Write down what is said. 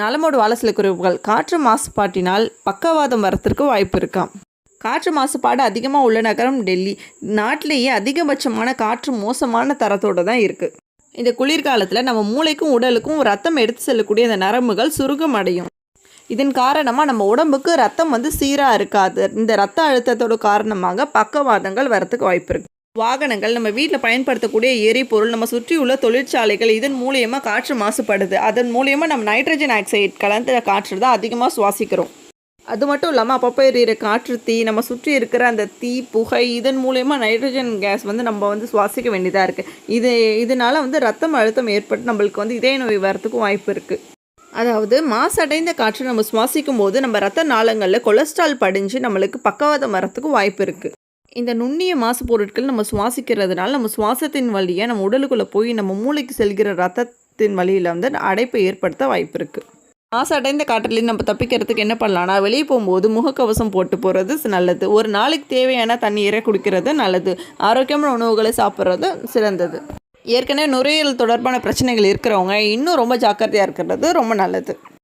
நலமோடு வாழ குறிப்புகள் காற்று மாசுபாட்டினால் பக்கவாதம் வரத்திற்கு வாய்ப்பு இருக்காம் காற்று மாசுபாடு அதிகமாக உள்ள நகரம் டெல்லி. நாட்டிலேயே அதிகபட்சமான காற்று மோசமான தரத்தோடு தான் இருக்குது இந்த குளிர்காலத்தில் நம்ம மூளைக்கும் உடலுக்கும் ரத்தம் எடுத்து செல்லக்கூடிய அந்த நரம்புகள் சுருக்கம் அடையும். இதன் காரணமாக நம்ம உடம்புக்கு ரத்தம் வந்து சீராக இருக்காது. இந்த ரத்த அழுத்தத்தோட காரணமாக பக்கவாதங்கள் வரத்துக்கு வாய்ப்பு இருக்குது வாகனங்கள் நம்ம வீட்டில் பயன்படுத்தக்கூடிய எரிபொருள் நம்ம சுற்றியுள்ள தொழிற்சாலைகள் இதன் மூலியமாக காற்று மாசுபடுது. அதன் மூலியமாக நம்ம நைட்ரஜன் ஆக்சைடு கலந்த காற்று தான் அதிகமாக சுவாசிக்கிறோம். அது மட்டும் இல்லாமல் அப்பப்போ எறிகிற காற்று தீ நம்ம சுற்றி இருக்கிற அந்த தீ புகை இதன் மூலயமா நைட்ரஜன் கேஸ் வந்து நம்ம வந்து சுவாசிக்க வேண்டியதாக இருக்குது இது இதனால் வந்து ரத்தம் அழுத்தம் ஏற்பட்டு நம்மளுக்கு வந்து இதய நோய் வரத்துக்கும் வாய்ப்பு இருக்குது அதாவது மாசடைந்த காற்று நம்ம சுவாசிக்கும் போது நம்ம ரத்த நாளங்களில் கொலஸ்ட்ரால் படிஞ்சு நம்மளுக்கு பக்கவாதம் வரத்துக்கும் வாய்ப்பு இருக்குது இந்த நுண்ணிய மாசு பொருட்கள் நம்ம சுவாசிக்கிறதுனால நம்ம சுவாசத்தின் வழியை நம்ம உடலுக்குள்ளே போய் நம்ம மூளைக்கு செல்கிற ரத்தத்தின் வழியில் வந்து அடைப்பை ஏற்படுத்த வாய்ப்பு இருக்குது மாசடைந்த காற்றிலிருந்து நம்ம தப்பிக்கிறதுக்கு என்ன பண்ணலாம்னா வெளியே போகும்போது முகக்கவசம் போட்டு போகிறது நல்லது. ஒரு நாளைக்கு தேவையான தண்ணீரை குடிக்கிறது நல்லது. ஆரோக்கியமான உணவுகளை சாப்பிட்றது சிறந்தது. ஏற்கனவே நுரையீரல் தொடர்பான பிரச்சனைகள் இருக்கிறவங்க இன்னும் ரொம்ப ஜாக்கிரதையாக இருக்கிறது ரொம்ப நல்லது.